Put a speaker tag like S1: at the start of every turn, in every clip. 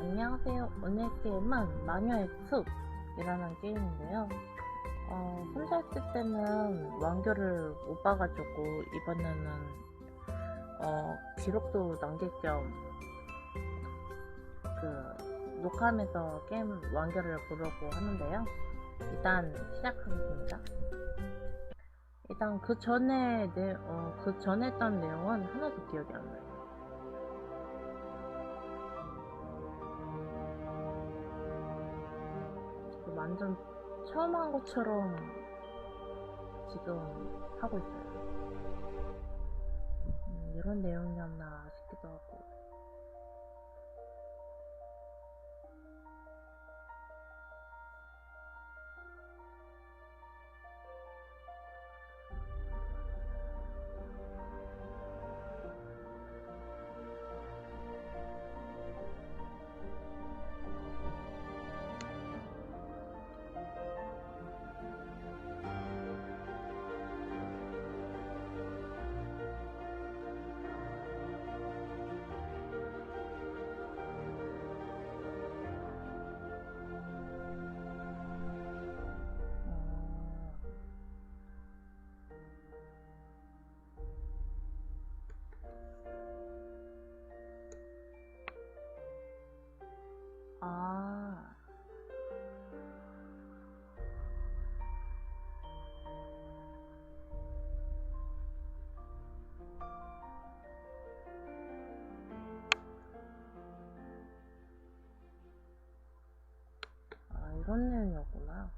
S1: 안녕하세요. 오늘 게임은 마녀의 숲이라는 게임인데요. 어, 혼자 했을 때는 완결을 못 봐가지고 이번에는 어, 기록도 남길 겸 그 녹화하면서 게임 완결을 보려고 하는데요. 일단 시작하겠습니다. 일단 그 전에 내, 어, 그 전에 했던 내용은 하나도 기억이 안 나요. 완전 처음 한 것처럼 지금 하고 있어요. 음, 이런 내용이었나 싶기도 하고. 내용이었구나.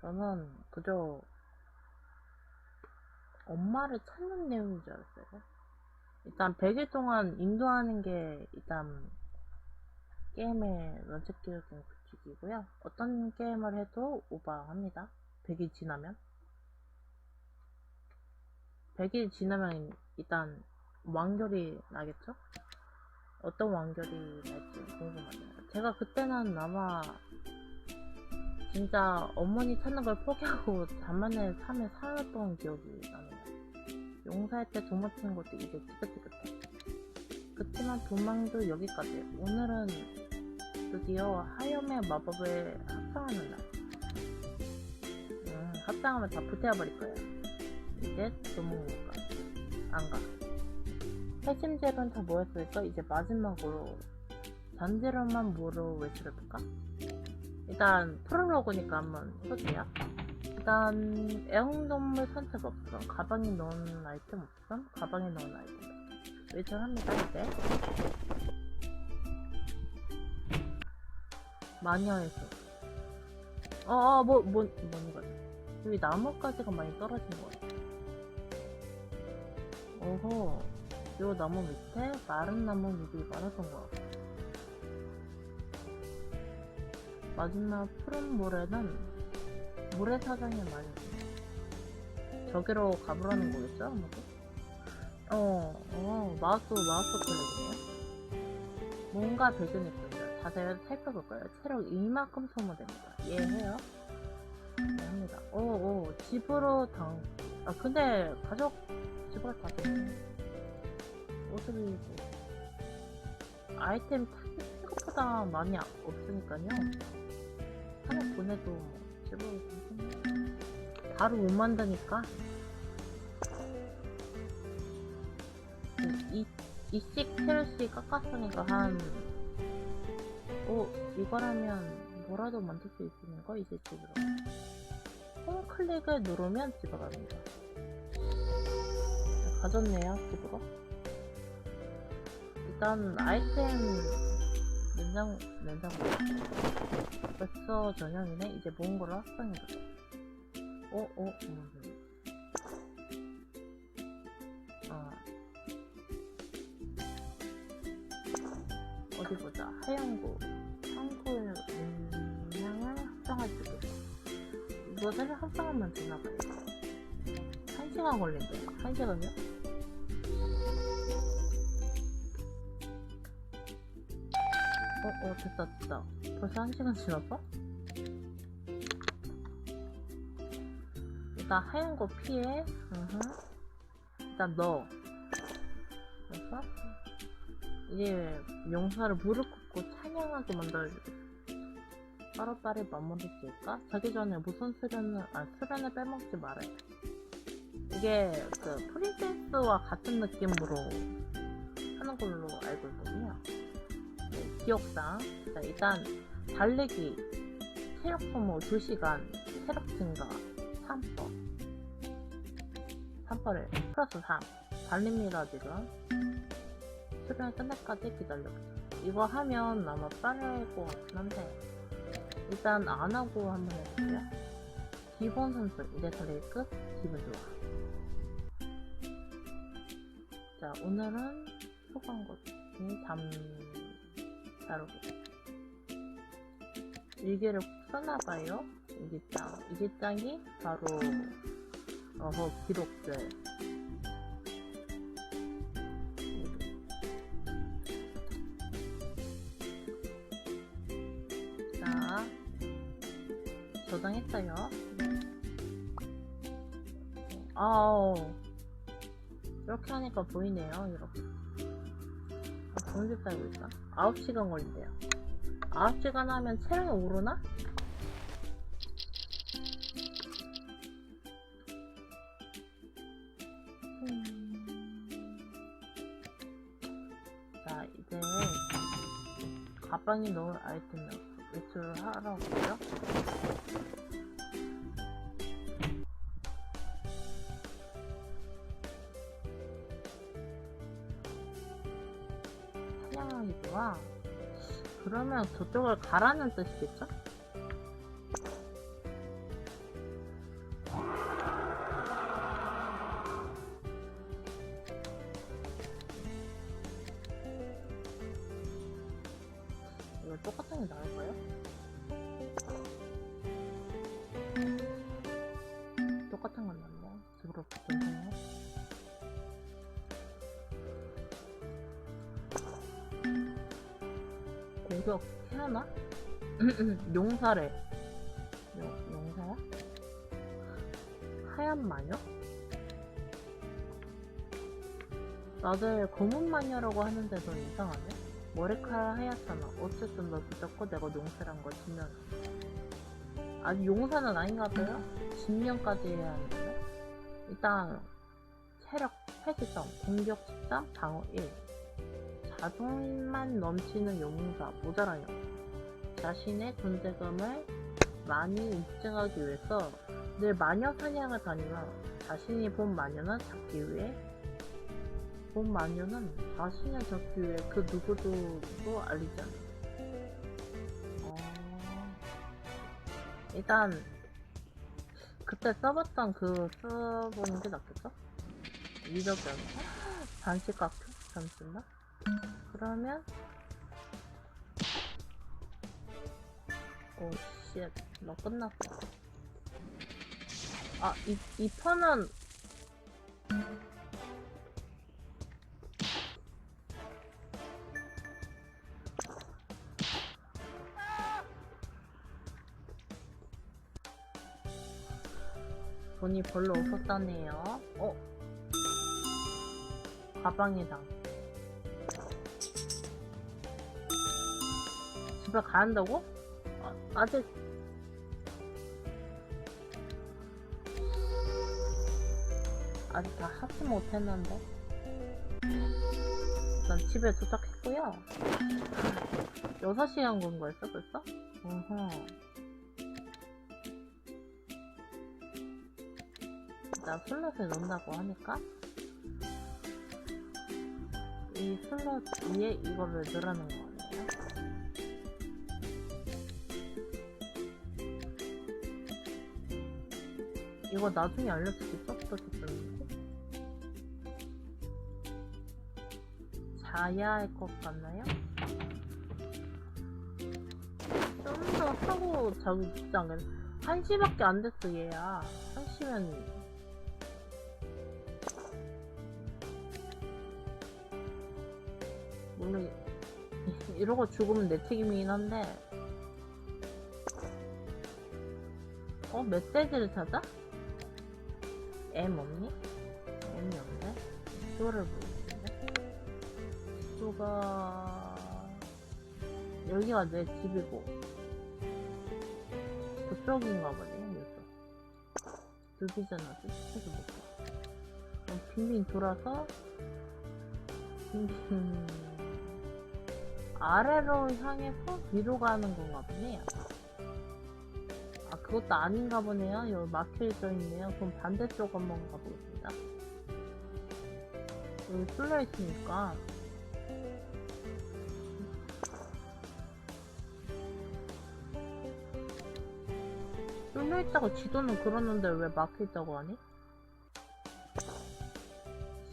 S1: 저는 그저 엄마를 찾는 내용인 줄 알았어요. 일단 100일 동안 인도하는 게 일단 게임의 원칙적인 규칙이고요. 어떤 게임을 해도 오버합니다. 100일 지나면. 100일 지나면 일단 완결이 나겠죠? 어떤 완결이 날지 궁금하네요. 제가 그때는 아마 진짜 어머니 찾는 걸 포기하고 잠만에 삶에 살았던 기억이 나네요. 용사할 때 도망치는 것도 이제 찌긋찌긋해. 그치만 도망도 여기까지. 오늘은 드디어 하염의 마법을 합성하는 날. 음, 합성하면 다 부태워버릴 거야. 이제 도망 못 가. 안 가. 핵심재료는 다 모였으니까 이제 마지막으로 전재료만 뭐로 외출해볼까? 일단 프롤로그니까 한번 해볼게요. 일단 애완동물 선택 없음, 가방에 넣은 아이템 없음, 가방에 넣은 아이템 없음. 외출합니다 이제. 마녀의 숲. 어, 어, 뭐, 뭐, 뭔가. 여기 나뭇가지가 많이 떨어진 것 같아. 오호. 요 나무 밑에 마른 나무 잎이 많았던 것 같아. 마지막 푸른 모래는 모래사장에 많이 있어요. 저기로 가보라는 거겠죠? 아마도? 어, 어, 마우스, 마우스 클릭이네요. 뭔가 배경이 있습니다. 자세히 살펴볼까요? 체력 이만큼 소모됩니다. 이해해요? 네, 합니다. 오, 오, 집으로 당, 아, 근데 가족, 집으로 다 되네. 옷을 입고. 아이템 생각보다 많이 없으니까요. 하나 보내도 괜찮네. 바로 못 만드니까. 이, 이씩 체력씩 깎았으니까 한 오, 이거라면 뭐라도 만들 수 있는 거? 이제 집으로. 홈 클릭을 누르면 집으로 갑니다 가졌네요 집으로. 일단 아이템 냉장 냉장고 벌써 저녁이네 이제 모은 거를 확장해보자 어? 어? 음. 아 어디 보자 하얀구 한구의 음량을 합성할 수 있겠어 이것을 합성하면 되나봐요 한 시간 걸린대요 한 시간이요? 어, 어, 됐다, 됐다. 벌써 한 시간 지났어? 일단 하얀 거 피해. 으흠. 일단 넣어. 그래서 이제 명사를 무릎 꿇고 찬양 청량하게 만들어주겠어. 빠르빠르 마무리 지을까? 자기 전에 무슨 수련을, 아, 수련을 빼먹지 말아요. 이게 그 프린세스와 같은 느낌으로 하는 걸로 알고 있거든요. 네, 기억상. 자, 일단 달리기, 체력 소모 2시간, 체력 증가 3%. 3%를 플러스 3. 달립니다, 지금. 수련 끝날 때까지 기다려보세요. 이거 하면 아마 빠를 것 같긴 한데, 일단 안 하고 한번 해볼게요. 기본 선수, 이제 달리기 끝, 기분 좋아. 자, 오늘은 소방고지 잠 다루기. 일기를 꼭 써놔봐요. 일기장. 일기장이 바로, 어허, 기록들. 살고 있다. 9시간 걸린대요. 9시간 하면 체력이 오르나? 음. 자, 이제 가방에 넣을 아이템을 외출을 하라고요. 저쪽을 가라는 뜻이겠죠? 공격 해야나? 용사래. 용, 용사야? 하얀 마녀? 다들 검은 마녀라고 하는데 넌 이상하네? 머리카락 하얗잖아. 어쨌든 너 붙잡고 내가 용사란 걸 증명. 아직 용사는 아닌가 봐요? 증명까지 해야 하는데. 일단, 체력 83, 공격 13, 방어 1. 자존만 넘치는 용사, 모자란 용. 자신의 존재감을 많이 입증하기 위해서 늘 마녀 사냥을 다니며 자신이 본 마녀는 잡기 위해 본 마녀는 자신을 잡기 위해 그 누구도 알리지 않아. 어... 일단 그때 써봤던 그 써보는 게 낫겠죠? 위더변 단식 카페 잠시만. 그러면 오, 쉣. 너 끝났어. 아, 이, 이 판은 돈이 별로 없었다네요. 어? 가방이다. 집에 가야 한다고? 아, 아직. 아직 다 하지 못했는데. 난 집에 도착했고요. 6시간 건 거였어 벌써? 어허. 나 슬롯을 넣는다고 하니까. 이 슬롯 위에 이거를 넣으라는 거. 같 이거 나중에? 어떻게 쓰는지? 자야 할 것 같나요? 좀 더 하고 자기 늦지 않겠 1시밖에 안 됐어 얘야 1시면 물론 이러고 죽으면 내 책임이긴 한데 어? 멧돼지를 찾아? M 없니? M이 없네? 수를 모르겠는데? 수가 여기가 내 집이고 그쪽인가 보네 이쪽 들리잖아 뜻해서 못 봐. 빙빙 돌아서 빙빙 아래로 향해서 위로 가는 건가 보네요 아 그것도 아닌가 보네요 여기 막혀져 있네요 그럼 반대쪽 한번 가보겠습니다 여기 뚫려 있으니까 뚫려 있다고 지도는 그러는데 왜 막혀 있다고 하니?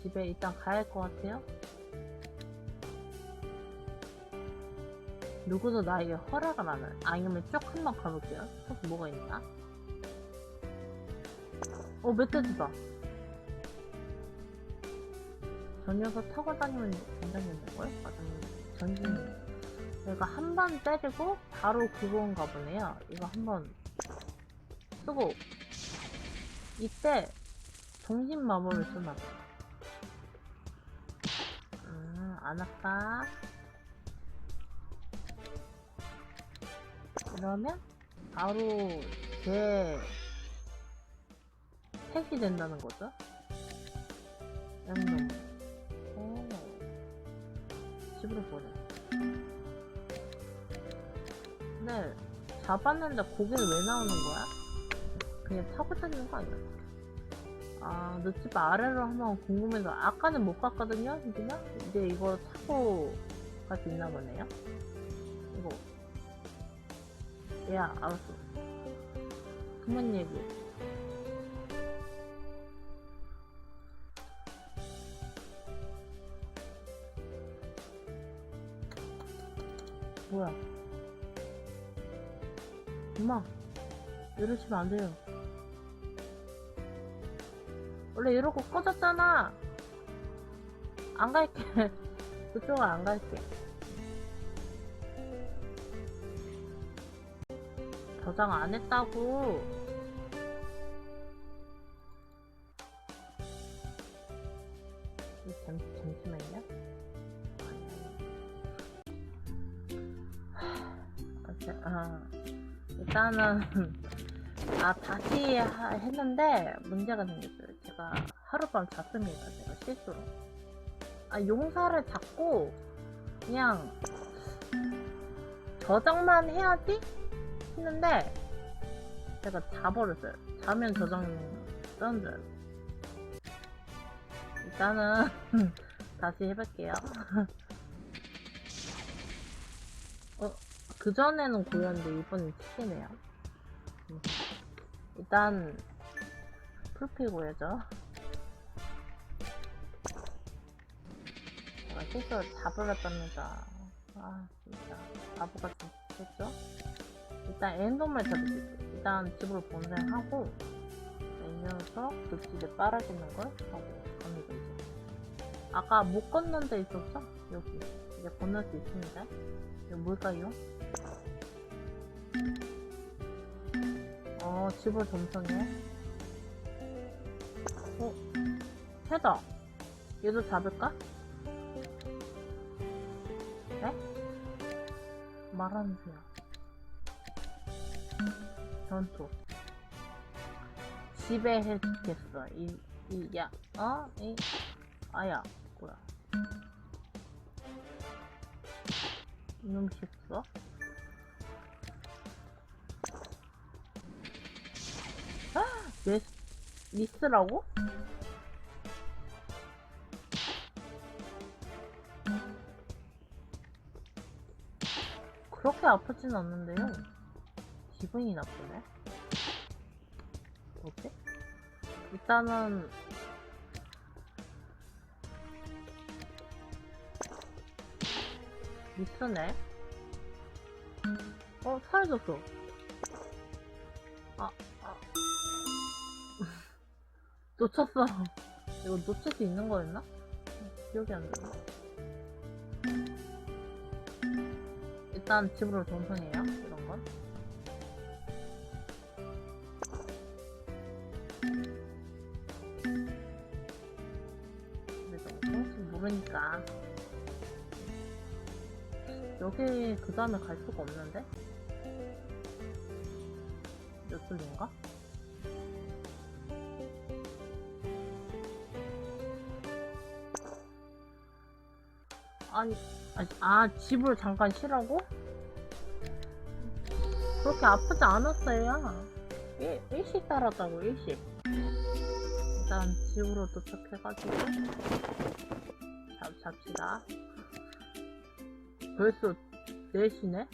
S1: 집에 일단 가야 할 것 같아요. 누구도 나에게 허락을 안 해. 아니면 쭉 한번 가볼게요. 또 뭐가 있나? 어, 멧돼지다. 저 녀석 타고 다니면 괜찮겠는걸? 전진. 내가 한 번 때리고 바로 그건가 보네요. 이거 한 번 쓰고 이때 정신 마법을 쓰나 봐. 음, 안 아까. 그러면 바로 제 택이 된다는 거죠. 양놈. 오. 집으로 보내. 근데 잡았는데 고기는 왜 나오는 거야? 그냥 타고 다니는 거 아니야? 아, 너집 아래로 한번 궁금해서 아까는 못 갔거든요, 희진아? 이제 이거 타고 갈 수 있나 보네요? 야, 알았어. 그만 얘기. 뭐야? 엄마, 이러시면 안 돼요. 원래 이러고 꺼졌잖아. 안 갈게. 그쪽은 안 갈게. 저장 안 했다고. 이 잠, 잠시만요. 아, 일단은 아 다시 하- 했는데 문제가 생겼어요. 제가 하룻밤 잤습니다. 제가 실수로. 아 용사를 잡고 그냥 저장만 해야지 했는데 제가 자버렸어요. 자면 저장 뜨는 줄 알고. 일단은 다시 해볼게요. 어, 그전에는 고였는데 이번엔 치기네요. 음. 일단 풀피 고야죠. 제가 실수로 잡으렸답니다. 아 진짜 바보같이 했죠? 일단 엔dom을 잡을게요. 일단 집으로 본생하고 이 녀석 그 집에 빨아지는 걸 하고 갑니다 이제. 아까 못 건넌 데 있었죠? 여기 이제 건널 수 있습니다. 이거 뭘까요? 어 집을 점성해. 어 해다. 얘도 잡을까? 네? 말하세요. 전투. 해주겠어. 이, 이, 야, 어? 이, 아야, 뭐야. 이놈 식어 왜, 미스라고? 그렇게 아프진 않는데요. 기분이 나쁘네. 뭐지? 일단은 미스네. 어 사라졌어. 아 아. 놓쳤어. 이거 놓칠 수 있는 거였나? 기억이 안 나네. 일단 집으로 전송해요. 이런 건. 모르니까 여기 그 다음에 갈 수가 없는데? 이쪽인가? 아니, 아니, 아, 집을 잠깐 쉬라고? 그렇게 아프지 않았어요. 일, 일식 따랐다고, 일식. 일단 집으로 도착해가지고 잡, 잡시다. 벌써 4시네?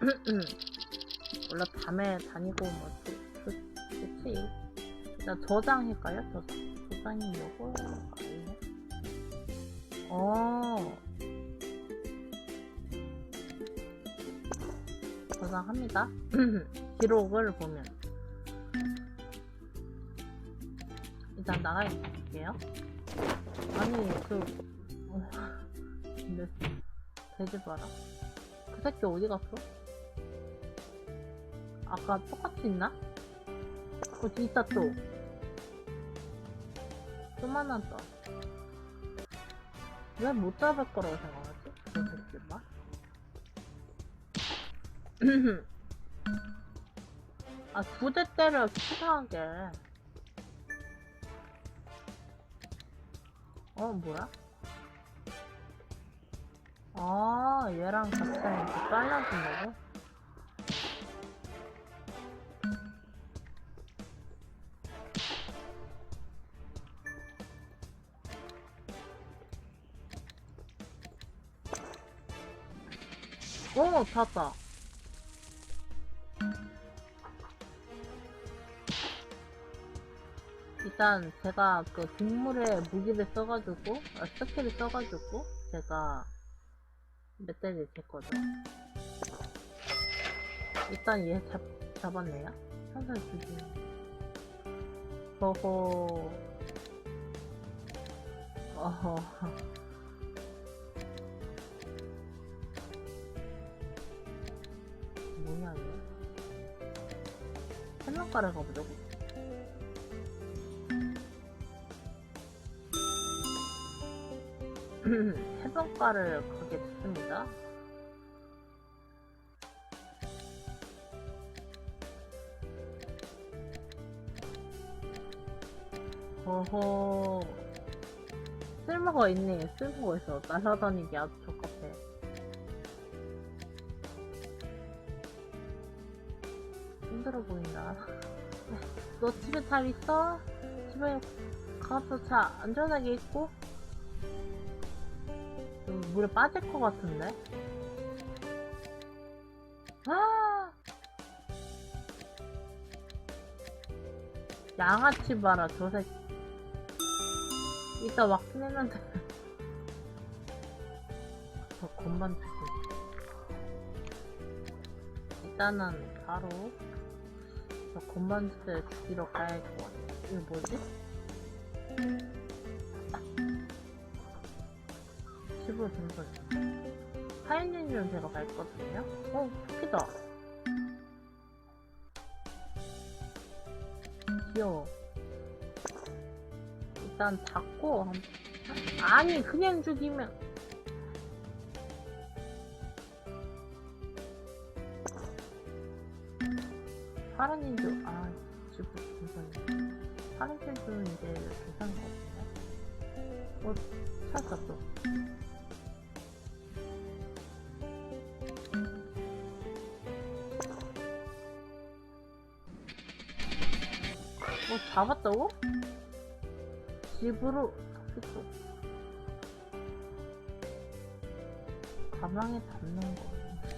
S1: 원래 밤에 다니고 뭐 좋, 좋, 좋지. 일단 저장할까요? 저장. 저장이 요거 아니네. 어. 저장합니다. 기록을 보면 일단 나갈게요. 아니 그 어, 근데 돼지 봐라. 그 새끼 어디 갔어? 아까 똑같이 있나? 어디 있다 또. 또 만났다. 왜 못 잡을 거라고 생각하지? 그 새끼 봐. 아, 두대 때려, 치사하게. 어, 뭐야? 아, 얘랑 같이 이렇게 잘라준다고? 오, 탔다. 일단 제가 그 동물의 무기를 써가지고 아, 스킬을 써가지고 제가 멧돼지 됐거든 일단 얘 잡, 잡았네요. 천천히 주지 허허. 어허. 뭐냐 얘? 해변가를 가보자고 해변가를 가게 됐습니다. 어허. 쓸모가 있네. 쓸모가 있어 날아다니기 아주 적합해. 힘들어 보인다. 너 집에 잘 있어? 집에 가서 잘 안전하게 있고. 좀 물에 빠질 것 같은데? 아! 양아치 봐라, 저 새끼. 이따 막힌 했는데. 저 건반 주고. 일단은 바로 저 건반 주제 죽이러 가야 할 것 같아. 이거 뭐지? 집으로 된 거지. 하얀님이랑 제가 갔거든요. 어, 토끼다. 귀여워. 일단 한... 아니, 그냥 죽이면. 파란 인조, 아, 된 거네. 파란 인조는 이제 괜찮은 거 같은데? 어, 찾았다 뭐 잡았다고? 집으로 토끼쪽 가방에 담는 거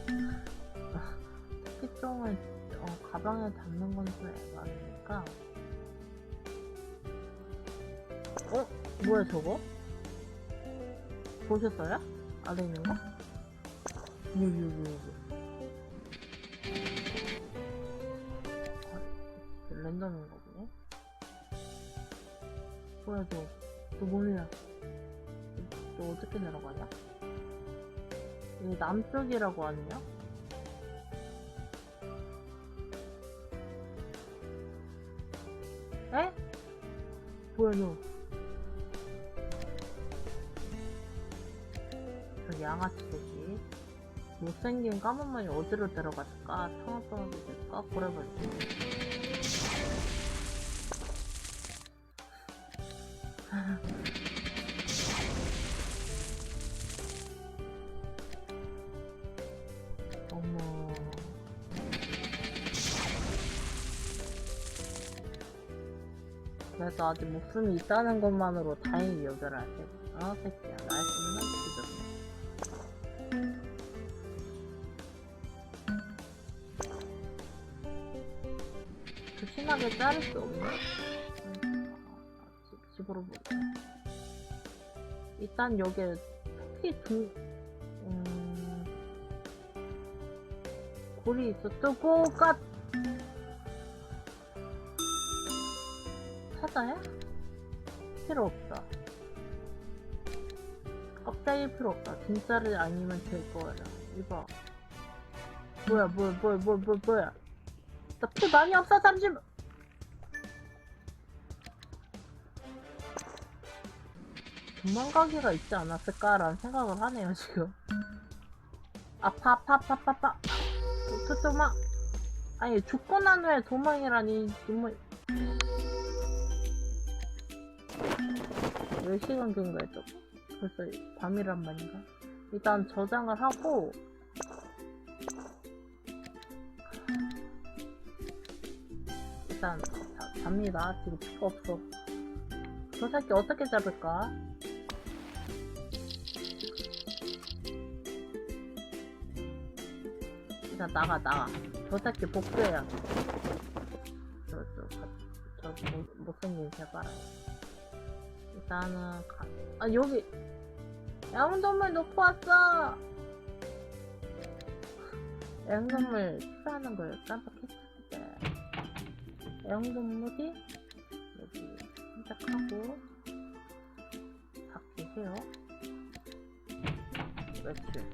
S1: 토끼종을 어, 가방에 담는 건 좀 애매하니까 어? 뭐야 저거? 보셨어요? 아래 있는 거? 여기 너. 너 뭐야? 너 어떻게 내려가냐? 여기 남쪽이라고 아니냐? 에? 뭐야, 너. 저기 양아치 새끼. 못생긴 까만머리 어디로 데려갔을까? 상어병이 될까? 고래버리 어머. 그래도 아직 목숨이 있다는 것만으로 다행히 여겨라 해. 어, 새끼야. 날씨는 뒤졌네. 조심하게 자를 수 없네? 일단 여기에 토끼 두, 음, 골이. 뜨고, 까, 사자야? 필요 없다. 껍데기 필요 없다. 진짜를 아니면 될 거야. 이봐. 뭐야, 뭐야, 뭐야, 뭐야, 뭐야, 뭐야. 나피 많이 없어, 잠시만. 도망가기가 있지 않았을까라는 생각을 하네요, 지금. 아파, 아파, 아파, 아파, 아파. 도, 도망. 아니, 죽고 난 후에 도망이라니, 정말. 몇 시간 또 벌써 밤이란 말인가? 일단 저장을 하고 일단 자, 잡니다. 지금 피가 없어. 저 새끼 어떻게 잡을까? 일단 나가 나가. 저 새끼 복수해야 돼. 저저 저 못- 못생긴 새봐라. 일단은 가... 아 여기 양동물 놓고 왔어. 양동물 필요하는 걸 깜빡했는데 양동물이 여기 받기 해요. 며칠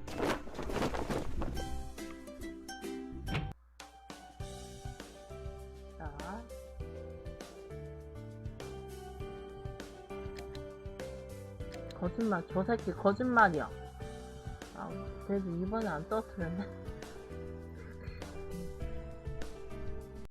S1: 거짓말, 저 새끼 거짓말이야. 아, 그래도 이번에 안 떨어뜨렸네.